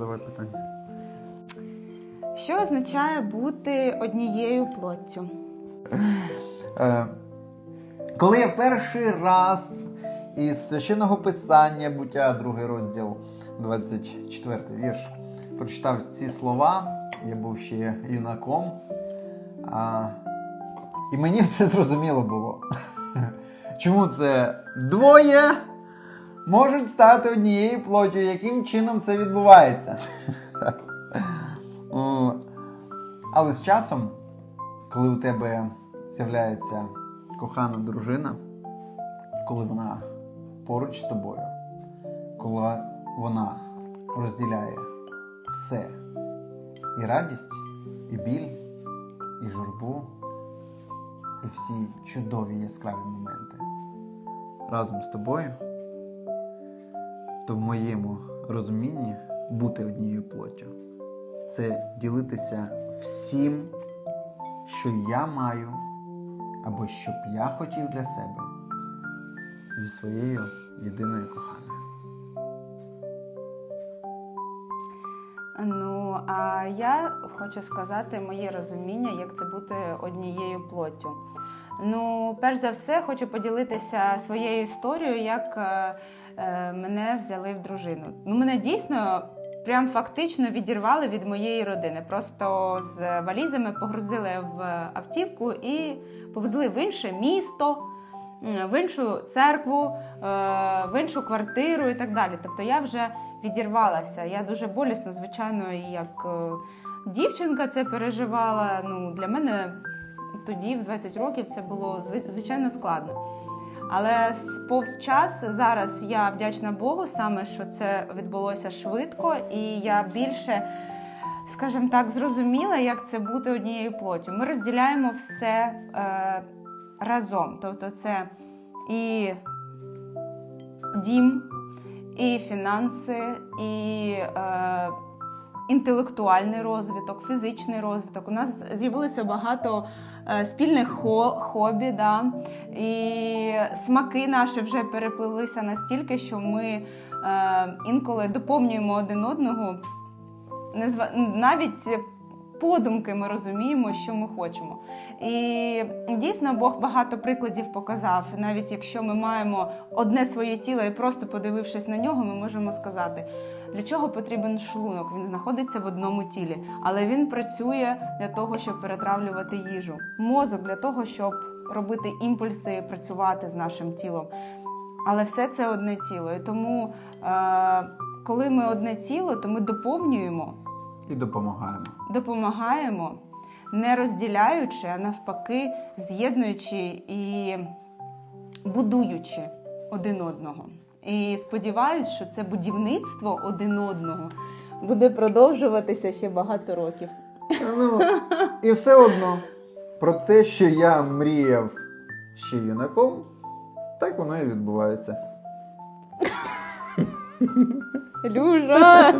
задавай питання. Що означає бути однією плоттю? Е, коли я перший раз із священного писання, буття, другий розділ, 24 вірш, прочитав ці слова, я був ще юнаком. А, і мені все зрозуміло було. Чому це двоє можуть стати однією плоттю? Яким чином це відбувається? Але з часом, коли у тебе з'являється кохана дружина, коли вона поруч з тобою, коли вона розділяє все і радість, і біль, і журбу, і всі чудові яскраві моменти разом з тобою, в моєму розумінні бути однією плоттю це ділитися всім, що я маю, або що б я хотів для себе зі своєю єдиною коханою. Ну, а я хочу сказати моє розуміння, як це бути однією плоттю. Ну, перш за все, хочу поділитися своєю історією, як е, мене взяли в дружину. Ну, мене дійсно прям фактично відірвали від моєї родини. Просто з валізами погрузили в автівку і повезли в інше місто, в іншу церкву, е, в іншу квартиру і так далі. Тобто я вже відірвалася. Я дуже болісно, звичайно, як е, дівчинка це переживала. Ну, для мене тоді, в 20 років, це було звичайно складно. Але повз час зараз я вдячна Богу, саме що це відбулося швидко, і я більше, скажімо так, зрозуміла, як це бути однією плоттю. Ми розділяємо все е, разом. Тобто, це і дім, і фінанси, і е, інтелектуальний розвиток, фізичний розвиток. У нас з'явилося багато е, спільних хо- хобі, да? і смаки наші вже переплилися настільки, що ми е, інколи доповнюємо один одного. Навіть подумки ми розуміємо, що ми хочемо. І дійсно Бог багато прикладів показав. Навіть якщо ми маємо одне своє тіло і просто подивившись на нього, ми можемо сказати, для чого потрібен шлунок. Він знаходиться в одному тілі, але він працює для того, щоб перетравлювати їжу. Мозок для того, щоб робити імпульси і працювати з нашим тілом. Але все це одне тіло. І тому, е, коли ми одне тіло, то ми доповнюємо І допомагаємо. допомагаємо, не розділяючи, а навпаки, з'єднуючи і будуючи один одного. І сподіваюсь, що це будівництво один одного буде продовжуватися ще багато років. Ну, і все одно про те, що я мріяв ще юнаком, так воно і відбувається. Люжа!